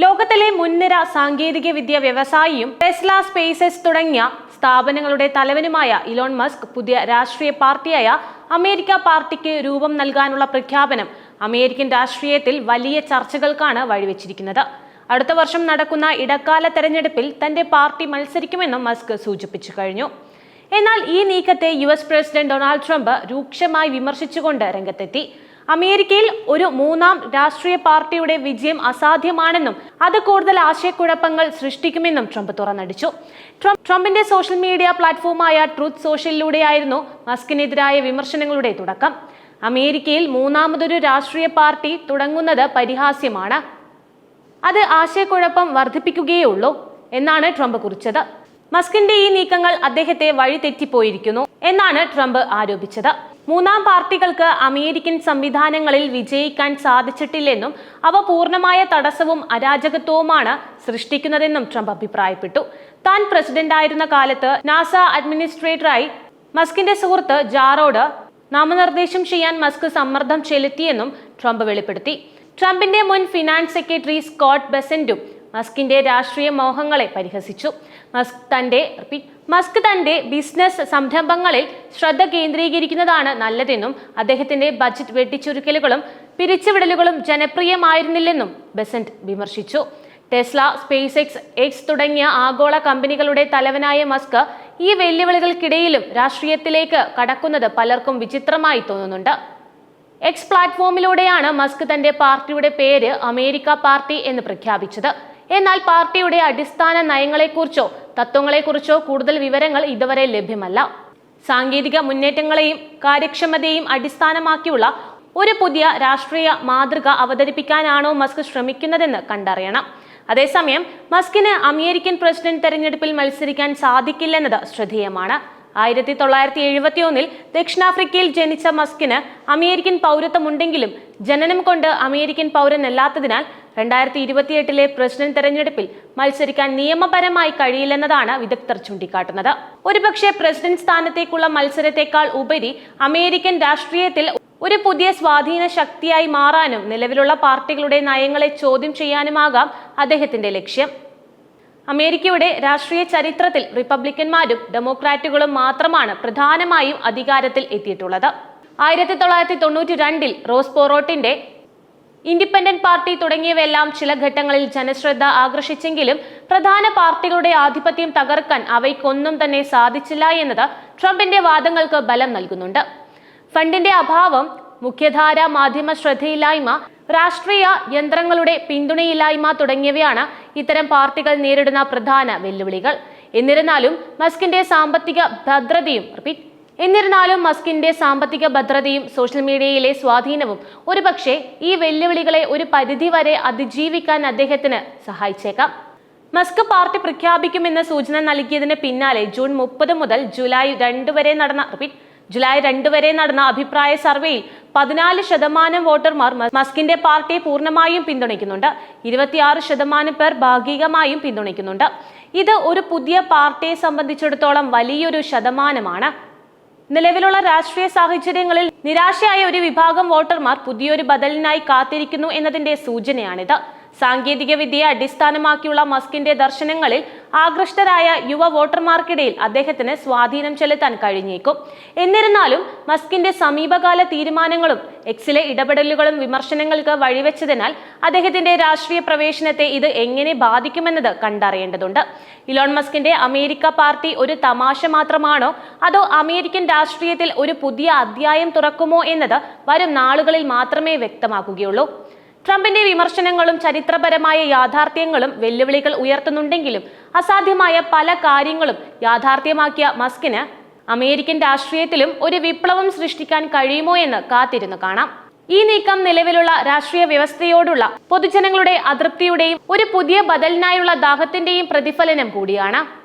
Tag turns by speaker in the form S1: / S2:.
S1: ലോകത്തിലെ മുൻനിര സാങ്കേതിക വിദ്യ വ്യവസായിയും ടെസ്ല സ്പേസസ് തുടങ്ങിയ സ്ഥാപനങ്ങളുടെ തലവനുമായ ഇലോൺ മസ്ക് പുതിയ രാഷ്ട്രീയ പാർട്ടിയായ അമേരിക്ക പാർട്ടിക്ക് രൂപം നൽകാനുള്ള പ്രഖ്യാപനം അമേരിക്കൻ രാഷ്ട്രീയത്തിൽ വലിയ ചർച്ചകൾക്കാണ് വഴിവെച്ചിരിക്കുന്നത്. അടുത്ത വർഷം നടക്കുന്ന ഇടക്കാല തെരഞ്ഞെടുപ്പിൽ തന്റെ പാർട്ടി മത്സരിക്കുമെന്നും മസ്ക് സൂചിപ്പിച്ചു കഴിഞ്ഞു. എന്നാൽ ഈ നീക്കത്തെ U S president Donald Trump രൂക്ഷമായി വിമർശിച്ചുകൊണ്ട് രംഗത്തെത്തി. അമേരിക്കയിൽ ഒരു മൂന്നാം രാഷ്ട്രീയ പാർട്ടിയുടെ വിജയം അസാധ്യമാണെന്നും അത് കൂടുതൽ ആശയക്കുഴപ്പങ്ങൾ സൃഷ്ടിക്കുമെന്നും ട്രംപ് തുറന്നടിച്ചു. ട്രംപ് ട്രംപിന്റെ സോഷ്യൽ മീഡിയ പ്ലാറ്റ്ഫോമായ ട്രൂത്ത് സോഷ്യലിലൂടെയായിരുന്നു മസ്കിനെതിരായ വിമർശനങ്ങളുടെ തുടക്കം. അമേരിക്കയിൽ മൂന്നാമതൊരു രാഷ്ട്രീയ പാർട്ടി തുടങ്ങുന്നത് പരിഹാസ്യമാണ്. അത് ആശയക്കുഴപ്പം വർദ്ധിപ്പിക്കുകയുള്ളൂ എന്നാണ് ട്രംപ് കുറിച്ചത്. മസ്കിന്റെ ഈ നീക്കങ്ങൾ അദ്ദേഹത്തെ വഴിതെറ്റിപ്പോയിരിക്കുന്നു എന്നാണ് ട്രംപ് ആരോപിച്ചത്. മൂന്നാം പാർട്ടികൾക്ക് അമേരിക്കൻ സംവിധാനങ്ങളിൽ വിജയിക്കാൻ സാധിച്ചിട്ടില്ലെന്നും അവ പൂർണമായ തടസ്സവും അരാജകത്വവുമാണ് സൃഷ്ടിക്കുന്നതെന്നും ട്രംപ് അഭിപ്രായപ്പെട്ടു. താൻ പ്രസിഡന്റായിരുന്ന കാലത്ത് നാസ അഡ്മിനിസ്ട്രേറ്ററായി മസ്കിന്റെ സുഹൃത്ത് ജാറോഡ് നാമനിർദ്ദേശം ചെയ്യാൻ മസ്ക് സമ്മർദ്ദം ചെലുത്തിയെന്നും ട്രംപ് വെളിപ്പെടുത്തി. ട്രംപിന്റെ മുൻ ഫിനാൻസ് സെക്രട്ടറി സ്കോട്ട് ബെസന്റും മസ്കിന്റെ രാഷ്ട്രീയ മോഹങ്ങളെ പരിഹസിച്ചു. മസ്ക് തന്റെ മസ്ക് തന്റെ ബിസിനസ് സംരംഭങ്ങളിൽ ശ്രദ്ധ കേന്ദ്രീകരിക്കുന്നതാണ് നല്ലതെന്നും അദ്ദേഹത്തിന്റെ ബജറ്റ് വെട്ടിച്ചുരുക്കലുകളും പിരിച്ചുവിടലുകളും ജനപ്രിയമായിരുന്നില്ലെന്നും ബെസന്റ് വിമർശിച്ചു. ടെസ്ല സ്പേസ് എക്സ് എക്സ് തുടങ്ങിയ ആഗോള കമ്പനികളുടെ തലവനായ മസ്ക് ഈ വെല്ലുവിളികൾക്കിടയിലും രാഷ്ട്രീയത്തിലേക്ക് കടക്കുന്നത് പലർക്കും വിചിത്രമായി തോന്നുന്നുണ്ട്. എക്സ് പ്ലാറ്റ്ഫോമിലൂടെയാണ് മസ്ക് തന്റെ പാർട്ടിയുടെ പേര് അമേരിക്ക പാർട്ടി എന്ന് പ്രഖ്യാപിച്ചത്. എന്നാൽ പാർട്ടിയുടെ അടിസ്ഥാന നയങ്ങളെക്കുറിച്ചോ തത്വങ്ങളെക്കുറിച്ചോ കൂടുതൽ വിവരങ്ങൾ ഇതുവരെ ലഭ്യമല്ല. സാങ്കേതിക മുന്നേറ്റങ്ങളെയും കാര്യക്ഷമതയെയും അടിസ്ഥാനമാക്കിയുള്ള ഒരു പുതിയ രാഷ്ട്രീയ മാതൃക അവതരിപ്പിക്കാനാണോ മസ്ക് ശ്രമിക്കുന്നതെന്ന് കണ്ടറിയണം. അതേസമയം മസ്കിന് അമേരിക്കൻ പ്രസിഡന്റ് തെരഞ്ഞെടുപ്പിൽ മത്സരിക്കാൻ സാധിക്കില്ലെന്നത് ശ്രദ്ധേയമാണ്. ആയിരത്തി തൊള്ളായിരത്തി എഴുപത്തി ഒന്നിൽ ദക്ഷിണാഫ്രിക്കയിൽ ജനിച്ച മസ്കിന് അമേരിക്കൻ പൗരത്വമുണ്ടെങ്കിലും ജനനം കൊണ്ട് അമേരിക്കൻ പൗരനല്ലാത്തതിനാൽ രണ്ടായിരത്തി ഇരുപത്തിയെട്ടിലെ പ്രസിഡന്റ് തെരഞ്ഞെടുപ്പിൽ മത്സരിക്കാൻ നിയമപരമായി കഴിയില്ലെന്നതാണ് വിദഗ്ധർ ചൂണ്ടിക്കാട്ടുന്നത്. ഒരുപക്ഷെ പ്രസിഡന്റ് സ്ഥാനത്തേക്കുള്ള മത്സരത്തെക്കാൾ ഉപരി അമേരിക്കൻ രാഷ്ട്രീയത്തിൽ ഒരു പുതിയ സ്വാധീന ശക്തിയായി മാറാനും നിലവിലുള്ള പാർട്ടികളുടെ നയങ്ങളെ ചോദ്യം ചെയ്യാനുമാകാം അദ്ദേഹത്തിന്റെ ലക്ഷ്യം. അമേരിക്കയുടെ രാഷ്ട്രീയ ചരിത്രത്തിൽ റിപ്പബ്ലിക്കന്മാരും ഡെമോക്രാറ്റുകളും മാത്രമാണ് പ്രധാനമായും അധികാരത്തിൽ എത്തിയിട്ടുള്ളത്. ആയിരത്തി തൊള്ളായിരത്തി തൊണ്ണൂറ്റി രണ്ടിൽ റോസ് പോറോട്ടിന്റെ ഇൻഡിപെൻഡന്റ് പാർട്ടി തുടങ്ങിയവയെല്ലാം ചില ഘട്ടങ്ങളിൽ ജനശ്രദ്ധ ആകർഷിച്ചെങ്കിലും പ്രധാന പാർട്ടികളുടെ ആധിപത്യം തകർക്കാൻ അവയ്ക്കൊന്നും തന്നെ സാധിച്ചില്ല എന്നത് ട്രംപിന്റെ വാദങ്ങൾക്ക് ബലം നൽകുന്നുണ്ട്. ഫണ്ടിന്റെ അഭാവം മുഖ്യധാര മാധ്യമ ശ്രദ്ധയില്ലായ്മ രാഷ്ട്രീയ യന്ത്രങ്ങളുടെ പിന്തുണയില്ലായ്മ തുടങ്ങിയവയാണ് ഇത്തരം പാർട്ടികൾ നേരിടുന്ന പ്രധാന വെല്ലുവിളികൾ. എന്നിരുന്നാലും മസ്കിന്റെ സാമ്പത്തിക ഭദ്രതയും റിപ്പീറ്റ് എന്നിരുന്നാലും മസ്കിന്റെ സാമ്പത്തിക ഭദ്രതയും സോഷ്യൽ മീഡിയയിലെ സ്വാധീനവും ഒരുപക്ഷെ ഈ വെല്ലുവിളികളെ ഒരു പരിധി വരെ അതിജീവിക്കാൻ അദ്ദേഹത്തിന് സഹായിച്ചേക്കാം. മസ്ക് പാർട്ടി പ്രഖ്യാപിക്കുമെന്ന സൂചന നൽകിയതിന് പിന്നാലെ ജൂൺ മുപ്പത് മുതൽ ജൂലൈ രണ്ട് വരെ നടന്ന ജൂലൈ രണ്ട് വരെ നടന്ന അഭിപ്രായ സർവേയിൽ പതിനാല് ശതമാനം വോട്ടർമാർ മസ്കിന്റെ പാർട്ടിയെ പൂർണമായും പിന്തുണയ്ക്കുന്നുണ്ട്. ഇരുപത്തിയാറ് ശതമാനം പേർ ഭാഗികമായും പിന്തുണയ്ക്കുന്നുണ്ട്. ഇത് ഒരു പുതിയ പാർട്ടിയെ സംബന്ധിച്ചിടത്തോളം വലിയൊരു ശതമാനമാണ്. നിലവിലുള്ള രാഷ്ട്രീയ സാഹചര്യങ്ങളിൽ നിരാശയായ ഒരു വിഭാഗം വോട്ടർമാർ പുതിയൊരു ബദലിനായി കാത്തിരിക്കുന്നു എന്നതിന്റെ സൂചനയാണിത്. സാങ്കേതിക വിദ്യയെ അടിസ്ഥാനമാക്കിയുള്ള മസ്കിന്റെ ദർശനങ്ങളിൽ ആകൃഷ്ടരായ യുവ വോട്ടർമാർക്കിടയിൽ അദ്ദേഹത്തിന് സ്വാധീനം ചെലുത്താൻ കഴിഞ്ഞേക്കും. എന്നിരുന്നാലും മസ്കിന്റെ സമീപകാല തീരുമാനങ്ങളും എക്സിലെ ഇടപെടലുകളും വിമർശനങ്ങൾക്ക് വഴിവെച്ചതിനാൽ അദ്ദേഹത്തിന്റെ രാഷ്ട്രീയ പ്രവേശനത്തെ ഇത് എങ്ങനെ ബാധിക്കുമെന്നത് കണ്ടറിയേണ്ടതുണ്ട്. ഇലോൺ മസ്കിന്റെ അമേരിക്ക പാർട്ടി ഒരു തമാശ മാത്രമാണോ? അതോ അമേരിക്കൻ രാഷ്ട്രീയത്തിൽ ഒരു പുതിയ അധ്യായം തുറക്കുമോ എന്നത് വരും നാളുകളിൽ മാത്രമേ വ്യക്തമാക്കുകയുള്ളൂ ട്രംപിന്റെ വിമർശനങ്ങളും ചരിത്രപരമായ യാഥാർത്ഥ്യങ്ങളും വെല്ലുവിളികൾ ഉയർത്തുന്നുണ്ടെങ്കിലും അസാധ്യമായ പല കാര്യങ്ങളും യാഥാർത്ഥ്യമാക്കിയ മസ്കിന് അമേരിക്കൻ രാഷ്ട്രീയത്തിലും ഒരു വിപ്ലവം സൃഷ്ടിക്കാൻ കഴിയുമോ എന്ന് കാത്തിരുന്നു കാണാം. ഈ നീക്കം നിലവിലുള്ള രാഷ്ട്രീയ വ്യവസ്ഥയോടുള്ള പൊതുജനങ്ങളുടെ അതൃപ്തിയുടെയും ഒരു പുതിയ ബദലിനായുള്ള ദാഹത്തിന്റെയും പ്രതിഫലനം കൂടിയാണ്.